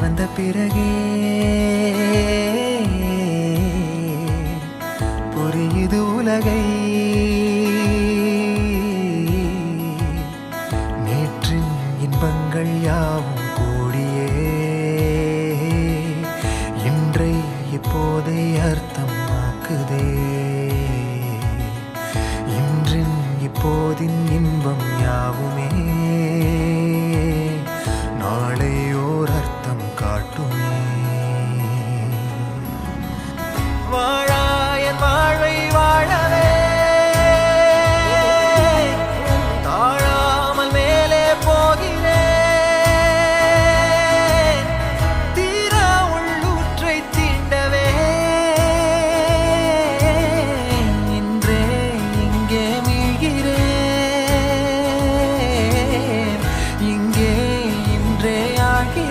வந்த பிறகே புரியுது உலகை. நேற்றின் இன்பங்கள் யாவும் கூடியே. இன்றை இப்போதை அர்த்தம் ஆக்குதே. இன்றின் இப்போதின் இன்பம் யாவும் my